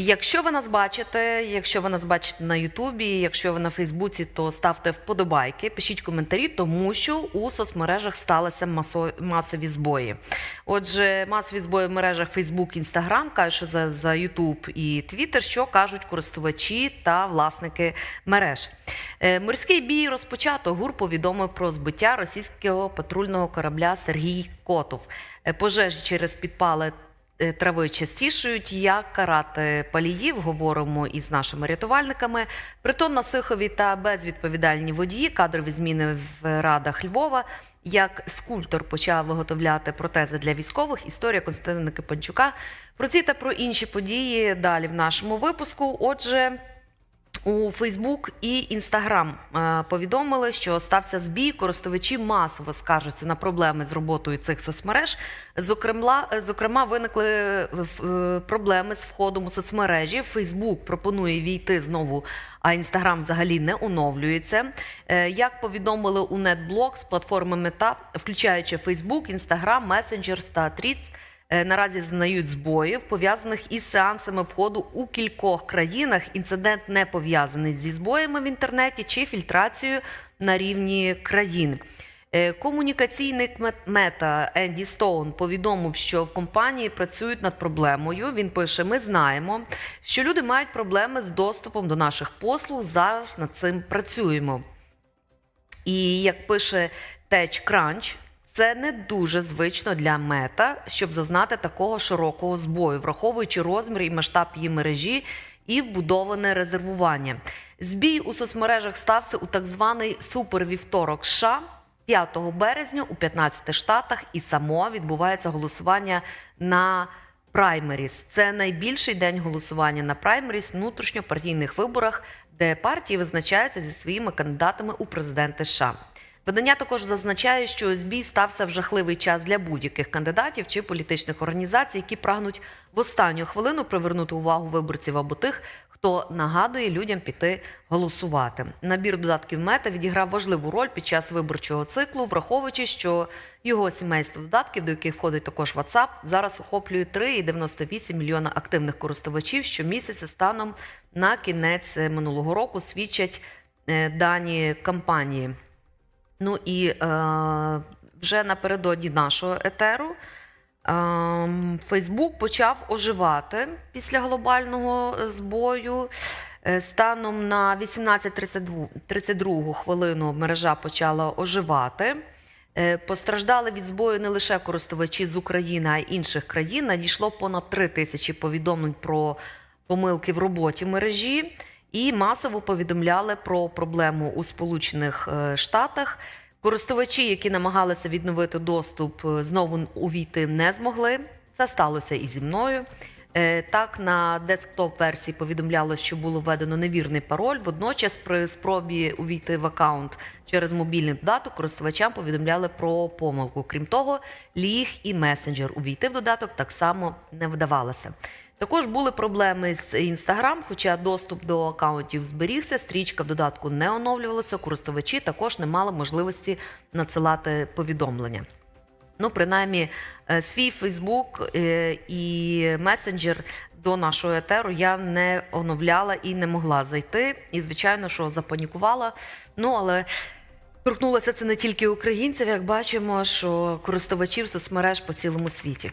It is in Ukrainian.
Якщо ви нас бачите, якщо ви нас бачите на Ютубі, якщо ви на Фейсбуці, то ставте вподобайки, пишіть коментарі, тому що у соцмережах сталися масо- масові збої. Отже, масові збої в мережах Фейсбук, Інстаграм, що за, за Ютуб і Твіттер, що кажуть користувачі та власники мереж. Е, Морський бій розпочато. ГУР повідомив про збиття російського патрульного корабля Сергій Котов. Е, Пожежі через підпали трави частішують. Як карати паліїв, говоримо із нашими рятувальниками. Притон на Сихові та безвідповідальні водії, кадрові зміни в радах Львова. Як скульптор почав виготовляти протези для військових, історія Константина Кипанчука. Про ці та про інші події далі в нашому випуску. Отже. У Фейсбук і Інстаграм е, повідомили, що стався збій. Користувачі масово скаржаться на проблеми з роботою цих соцмереж. Зокрема, е, зокрема, виникли е, проблеми з входом у соцмережі. Фейсбук пропонує війти знову, а Інстаграм взагалі не оновлюється. Як повідомили у NetBlocks, з платформи Мета, включаючи Фейсбук, Інстаграм, Messenger та Е, наразі знають збоїв, пов'язаних із сеансами входу у кількох країнах. Інцидент не пов'язаний зі збоями в інтернеті чи фільтрацією на рівні країн. Е, Комунікаційник мета Енді Стоун повідомив, що в компанії працюють над проблемою. Він пише: Ми знаємо, що люди мають проблеми з доступом до наших послуг. Зараз над цим працюємо. І як пише TechCrunch, це не дуже звично для мета, щоб зазнати такого широкого збою, враховуючи розмір і масштаб її мережі і вбудоване резервування. Збій у соцмережах стався у так званий супервівторок США 5 березня у 15 штатах, і само відбувається голосування на праймеріс. Це найбільший день голосування на праймеріс внутрішньопартійних виборах, де партії визначаються зі своїми кандидатами у президенти США. Видання також зазначає, що збій стався в жахливий час для будь-яких кандидатів чи політичних організацій, які прагнуть в останню хвилину привернути увагу виборців або тих, хто нагадує людям піти голосувати. Набір додатків мета відіграв важливу роль під час виборчого циклу, враховуючи, що його сімейство додатків, до яких входить також WhatsApp, зараз охоплює 3,98 мільйона активних користувачів щомісяця станом на кінець минулого року. Свідчать е, дані кампанії. Ну і е, вже напередодні нашого етеру ем, Фейсбук почав оживати після глобального збою. Е, Станом на 18.32 хвилину мережа почала оживати. Е, Постраждали від збою не лише користувачі з України, а й інших країн. Надійшло понад 3 тисячі повідомлень про помилки в роботі мережі і масово повідомляли про проблему у Сполучених е, Штатах. Користувачі, які намагалися відновити доступ, е, знову увійти не змогли. Це сталося і зі мною. Е, Так, на десктоп-версії повідомлялось, що було введено невірний пароль. Водночас, при спробі увійти в аккаунт через мобільний додаток, користувачам повідомляли про помилку. Крім того, ліг і месенджер увійти в додаток так само не вдавалося. Також були проблеми з Інстаграм, хоча доступ до акаунтів зберігся, стрічка в додатку не оновлювалася. Користувачі також не мали можливості надсилати повідомлення. Ну, принаймні, е, свій Фейсбук і месенджер до нашого етеру я не оновляла і не могла зайти. І, звичайно, що запанікувала. Ну, але торкнулося це не тільки українців, як бачимо, що користувачів соцмереж по цілому світі.